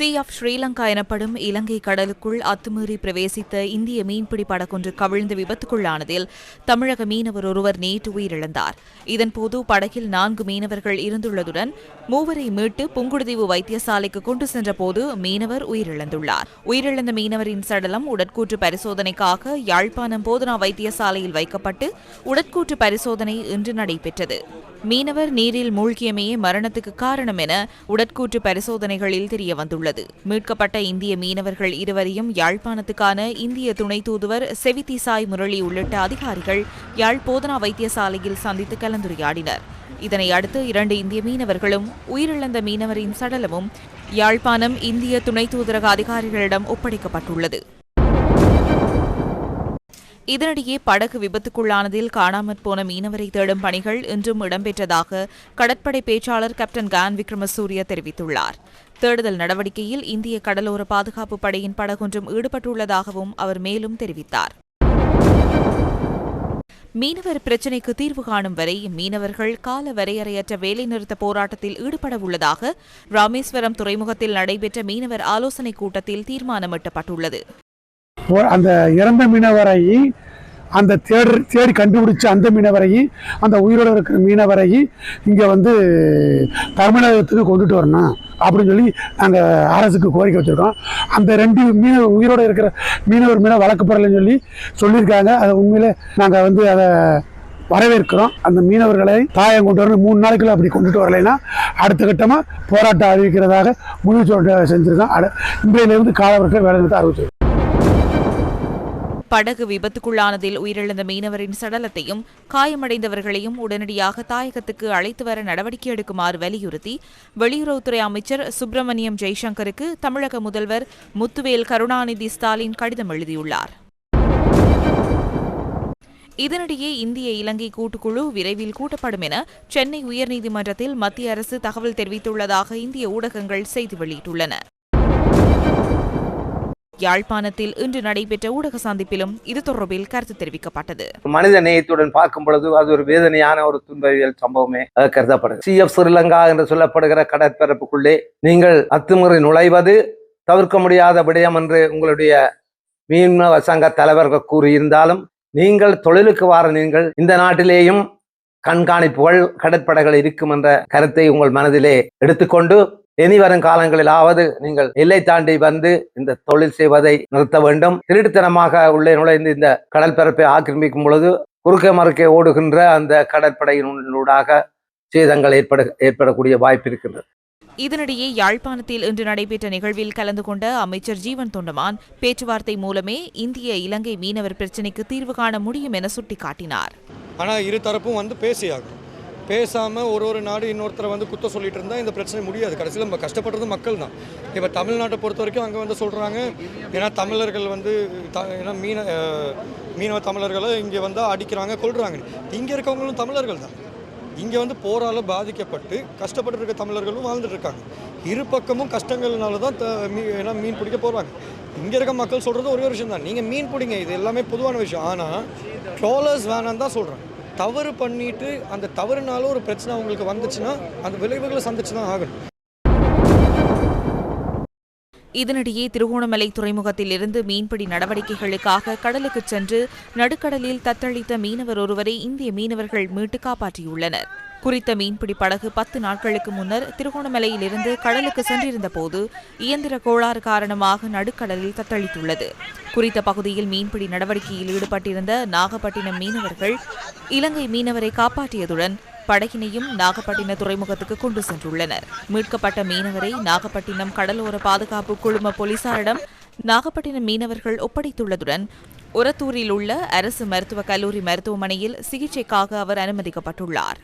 C of Sri Lanka எனப்படும் இலங்கை கடலுக்குள் அத்துமீறி பிரவேசித்த இந்திய மீன்பிடி படகொன்று கவிழ்ந்து விபத்துக்குள்ளானதில் தமிழக மீனவர் ஒருவர் நேற்று உயிரிழந்தார். இதன்போது படகில் நான்கு மீனவர்கள் இருந்துள்ளதுடன் மூவரை மீட்டு புங்குடுதீவு வைத்தியசாலைக்கு கொண்டு சென்றபோது மீனவர் உயிரிழந்துள்ளார். உயிரிழந்த மீனவரின் சடலம் உடற்கூற்று பரிசோதனைக்காக யாழ்ப்பாணம் போதனா வைத்தியசாலையில் வைக்கப்பட்டு உடற்கூற்று பரிசோதனை இன்று நடைபெற்றது. மீனவர் நீரில் மூழ்கியமையே மரணத்துக்கு காரணம் என உடற்கூற்று பரிசோதனைகளில் தெரியவந்துள்ளது. மீட்கப்பட்ட இந்திய மீனவர்கள் இருவரையும் யாழ்ப்பாணத்துக்கான இந்திய துணை தூதுவர் செவித்தி சாய் முரளி உள்ளிட்ட அதிகாரிகள் யாழ் போதனா வைத்தியசாலையில் சந்தித்து கலந்துரையாடினர். இதனை அடுத்து இரண்டு இந்திய மீனவர்களும் உயிரிழந்த மீனவரின் சடலமும் யாழ்ப்பாணம் இந்திய துணை தூதரக அதிகாரிகளிடம் ஒப்படைக்கப்பட்டுள்ளது. இதனிடையே படகு விபத்துக்குள்ளானதில் காணாமற் போன மீனவரை தேடும் பணிகள் இன்றும் இடம்பெற்றதாக கடற்படை பேச்சாளர் கேப்டன் கான் விக்ரமசூரிய தெரிவித்துள்ளார். தேடுதல் நடவடிக்கையில் இந்திய கடலோர பாதுகாப்பு படையின் படகொன்றும் ஈடுபட்டுள்ளதாகவும் அவர் மேலும் தெரிவித்தார். மீனவர் பிரச்சினைக்கு தீர்வு காணும் வரை மீனவர்கள் கால வரையறையற்ற வேலைநிறுத்த போராட்டத்தில் ஈடுபட உள்ளதாக ராமேஸ்வரம் துறைமுகத்தில் நடைபெற்ற மீனவர் ஆலோசனைக் கூட்டத்தில் தீர்மானமிட்டப்பட்டுள்ளது. அந்த இறந்த மீனவரையும் அந்த தேடு தேடி கண்டுபிடிச்ச அந்த மீனவரையும் அந்த உயிரோடு இருக்கிற மீனவரையும் இங்கே வந்து தமிழகத்துக்கு கொண்டுட்டு வரணும் அப்படின்னு சொல்லி நாங்கள் அரசுக்கு கோரிக்கை வச்சுருக்கோம். அந்த ரெண்டு மீன உயிரோடு இருக்கிற மீனவர் மீன வழக்கு சொல்லி சொல்லியிருக்காங்க. அதை உண்மையில் நாங்கள் வந்து அதை வரவேற்கிறோம். அந்த மீனவர்களை தாயம் கொண்டு வரணும். மூணு நாளைக்குள்ள அப்படி கொண்டுட்டு வரலைன்னா அடுத்த கட்டமாக போராட்டம் அறிவிக்கிறதாக முடிவு செஞ்சுருக்கோம். அட இன்றையிலிருந்து காலவர்கள் வேலை நிறுத்த அறிவிச்சிருக்கோம். படகு விபத்துக்குள்ளானதில் உயிரிழந்த மீனவரின் சடலத்தையும் காயமடைந்தவர்களையும் உடனடியாக தாயகத்துக்கு அழைத்து வர நடவடிக்கை எடுக்குமாறு வலியுறுத்தி வெளியுறவுத்துறை அமைச்சர் சுப்பிரமணியம் ஜெய்சங்கருக்கு தமிழக முதல்வர் முத்துவேல் கருணாநிதி ஸ்டாலின் கடிதம் எழுதியுள்ளார். இதனிடையே இந்திய இலங்கை கூட்டுக்குழு விரைவில் கூட்டப்படும் என சென்னை உயர்நீதிமன்றத்தில் மத்திய அரசு தகவல் தெரிவித்துள்ளதாக இந்திய ஊடகங்கள் செய்தி வெளியிட்டுள்ளன. யாழ்ப்பாணத்தில் இன்று நடைபெற்ற ஊடக சந்திப்பிலும் இது தொடர்பில் கருத்து தெரிவிக்கப்பட்டது. மனித நேயத்துடன் பார்க்கும் பொழுது அது ஒரு வேதனையான ஒரு துன்பவியல் சம்பவமே அது கருதப்படுது. சி எஃப் ஸ்ரீலங்கா என்று சொல்லப்படுகிற கடற்பரப்புக்குள்ளே நீங்கள் அத்துமுறை நுழைவது தவிர்க்க முடியாத விடயம் என்று உங்களுடைய மீனவ சங்க தலைவர்கள் கூறியிருந்தாலும் நீங்கள் தொழிலுக்கு வார நீங்கள் இந்த நாட்டிலேயும் கண்காணிப்புகள் கடற்படைகள் இருக்கும் என்ற கருத்தை உங்கள் மனதிலே எடுத்துக்கொண்டு இனி வரும் காலங்களிலாவது நீங்கள் எல்லை தாண்டி வந்து இந்த தொழில் செய்வதை நிறுத்த வேண்டும். திருட்டுத்தனமாக உள்ளே நுழைந்து இந்த கடல் பரப்பை ஆக்கிரமிக்கும் பொழுது குறுக்க மறுக்கே ஓடுகின்ற அந்த கடற்படையினூடாக சேதங்கள் ஏற்பட ஏற்படக்கூடிய வாய்ப்பு இருக்கின்றது இதனிடையே யாழ்ப்பாணத்தில் இன்று நடைபெற்ற நிகழ்வில் கலந்து கொண்ட அமைச்சர் ஜீவன் தொண்டமான் பேச்சுவார்த்தை மூலமே இந்திய இலங்கை மீனவர் பிரச்சினைக்கு தீர்வு காண முடியும் என சுட்டிக்காட்டினார். ஆனால் இரு தரப்பும் வந்து பேசியாகும் பேசாமல் ஒரு ஒரு நாடு இன்னொருத்தரை வந்து குத்த சொல்லிட்டு இருந்தால் இந்த பிரச்சனை முடியாது. கடைசியில் நம்ம கஷ்டப்படுறது மக்கள் தான் இப்போ தமிழ்நாட்டை பொறுத்த வரைக்கும் அங்கே வந்து சொல்கிறாங்க ஏன்னா தமிழர்கள் வந்து த ஏன்னா மீன மீனவ தமிழர்களை இங்கே வந்து அடிக்கிறாங்க கொள்கிறாங்க இங்கே இருக்கவங்களும் தமிழர்கள் தான் இங்கே வந்து போரால் பாதிக்கப்பட்டு கஷ்டப்பட்டு இருக்க தமிழர்களும் வாழ்ந்துட்டு இருக்காங்க. இரு பக்கமும் கஷ்டங்கள்னால தான் த மீ ஏன்னா மீன் பிடிக்க போகிறாங்க இங்கே இருக்க மக்கள் சொல்கிறது ஒரே ஒரு விஷயம் தான் நீங்கள் மீன் பிடிங்க இது எல்லாமே பொதுவான விஷயம். ஆனால் ட்ரோலர்ஸ் வேணான்னு தான் சொல்கிறேன் தவறு பண்ணிட்டு அந்த தவறுனால ஒரு பிரச்சனை அவங்களுக்கு வந்துச்சுன்னா அந்த விளைவுகளை சந்திச்சு தான் ஆகணும். இதனிடையே திருகோணமலை துறைமுகத்தில் இருந்து மீன்பிடி நடவடிக்கைகளுக்காக கடலுக்கு சென்று நடுக்கடலில் தத்தளித்த மீனவர் ஒருவரை இந்திய மீனவர்கள் மீட்டு காப்பாற்றியுள்ளனர். குறித்த மீன்பிடி படகு பத்து நாட்களுக்கு முன்னர் திருகோணமலையிலிருந்து கடலுக்கு சென்றிருந்த போது இயந்திர கோளாறு காரணமாக நடுக்கடலில் தத்தளித்துள்ளது. குறித்த பகுதியில் மீன்பிடி நடவடிக்கையில் ஈடுபட்டிருந்த நாகப்பட்டினம் மீனவர்கள் இலங்கை மீனவரை காப்பாற்றியதுடன் படகினையும் நாகப்பட்டின துறைமுகத்துக்கு கொண்டு சென்றுள்ளனர். மீட்கப்பட்ட மீனவரை நாகப்பட்டினம் கடலோர பாதுகாப்பு குழும போலீசாரிடம் நாகப்பட்டினம் மீனவர்கள் ஒப்படைத்துள்ளதுடன் உரத்தூரில் உள்ள அரசு மருத்துவக் கல்லூரி மருத்துவமனையில் சிகிச்சைக்காக அவர் அனுமதிக்கப்பட்டுள்ளார்.